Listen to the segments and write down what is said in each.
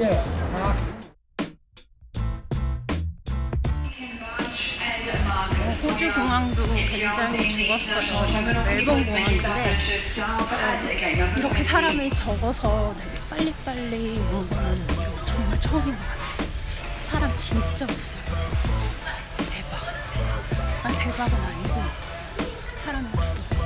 예. 아. 호주 공항도 굉장히 죽었어요. 저는 멜번 공항인데 이렇게 사람이 적어서 되게 빨리빨리 온 거는 정말 처음인 것 같아요. 사람 진짜 없어요. 대박. 아니 대박은 아니고 사람이 없어.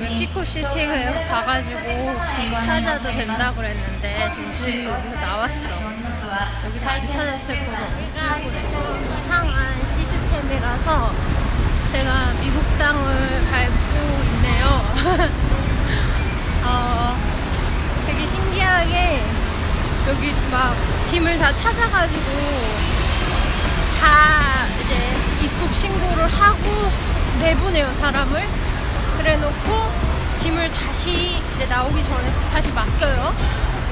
멕시코 시티를 가가지고 짐 찾아도 된다고 그랬는데 지금 짐 여기서 나왔어. 여기서 안 찾았을 거고. 이상한 시스템이라서 제가 미국 땅을 밟고 있네요. 어, 되게 신기하게 여기 막 짐을 다 찾아가지고 다 이제 입국 신고를 하고 내보내요 사람을 그래놓고 짐을 다시 이제 나오기 전에 다시 맡겨요.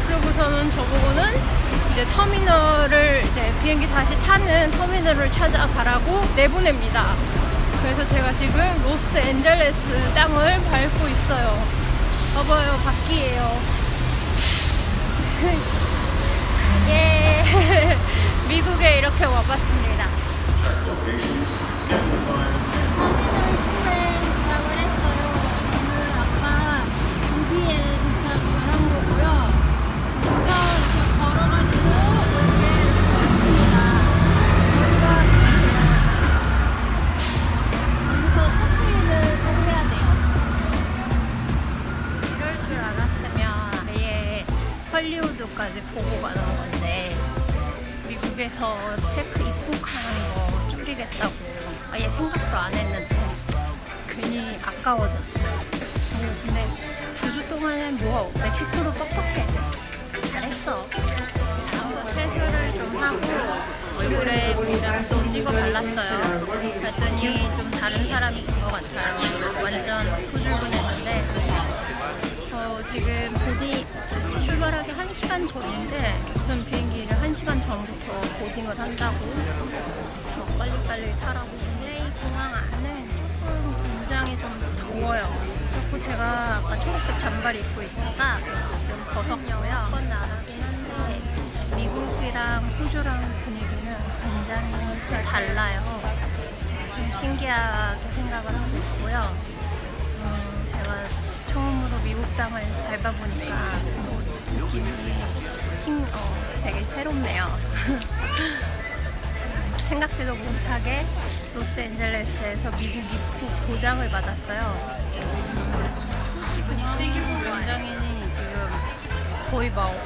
그러고서는 저보고는 이제 터미널을 이제 비행기 다시 타는 터미널을 찾아가라고 내보냅니다. 그래서 제가 지금 로스 앤젤레스 땅을 밟고 있어요. 봐봐요 바퀴예요. 예. 미국에 이렇게 와봤습니다 헐리우드까지 보고 가는 건데 미국에서 체크 입국하는 거 줄이겠다고 아예 생각도 안 했는데 괜히 아까워졌어요. 뭐 근데 두 주 동안은 뭐 멕시코도 뻑뻑해. 잘했어. 세수를 좀 하고 얼굴에 물장도 찍어 발랐어요. 그랬더니 좀 다른 사람인 것 같아요. 1시간 전인데 우선 비행기를 1시간 전부터 보딩을 한다고. 더 빨리빨리 타라고. LA 공항 안은 조금 굉장히 좀 더워요. 그래서 제가 아까 초록색 잠바를 입고 있다가 좀 벗었고요. 한번 나가긴 한데 미국이랑 호주랑 분위기는 굉장히 좀 달라요. 좀 신기하게 생각을 하고 있고요. 음, 제가 처음으로 미국 땅을 밟아보니까 또 느낌이 신, 어, 되게 새롭네요. 생각지도 못하게 로스앤젤레스에서 미국 입국 도장을 받았어요. 기분이 되게 굉장히 지금 거의 막 뭐,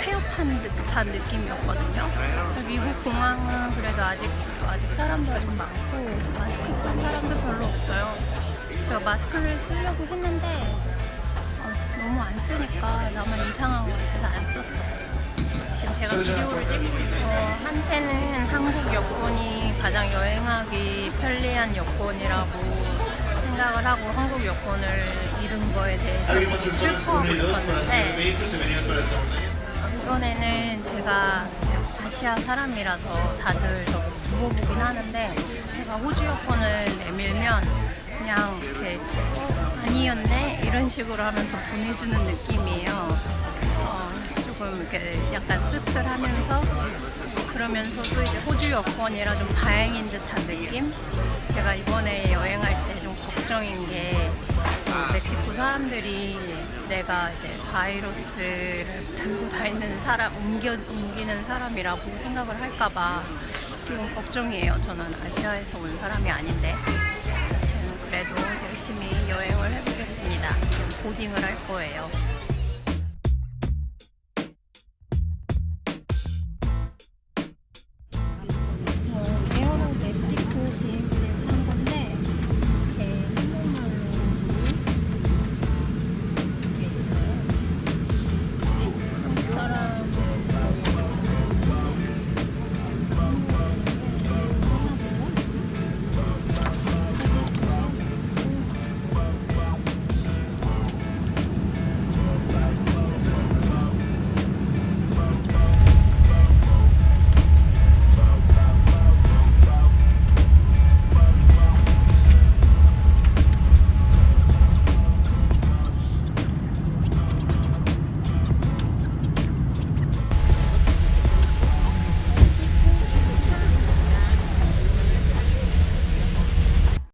폐업한 듯한 느낌이었거든요. 미국 공항은 그래도 아직 아직 사람도 아직 많고 마스크 쓴 사람도 별로 없어요. 제가 마스크를 쓰려고 했는데 어, 너무 안 쓰니까 나만 이상한 것 같아서 안 썼어요. 지금 제가 비디오를 찍고 있어 한때는 한국 여권이 가장 여행하기 편리한 여권이라고 생각을 하고 한국 여권을 잃은 거에 대해서 슬퍼하고 있었는데 이번에는 제가 아시아 사람이라서 다들 물어보긴 하는데 제가 호주 여권을 내밀면 그냥 이렇게 어, 아니었네 이런 식으로 하면서 보내주는 느낌이에요. 어, 조금 이렇게 약간 씁쓸하면서 그러면서도 이제 호주 여권이라 좀 다행인 듯한 느낌? 제가 이번에 여행할 때 좀 걱정인 게 어, 멕시코 사람들이 내가 이제 바이러스를 들고 다니는 사람, 옮겨, 옮기는 사람이라고 생각을 할까봐 좀 걱정이에요. 저는 아시아에서 온 사람이 아닌데. 그래도 열심히 여행을 해보겠습니다. 보딩을 할 거예요.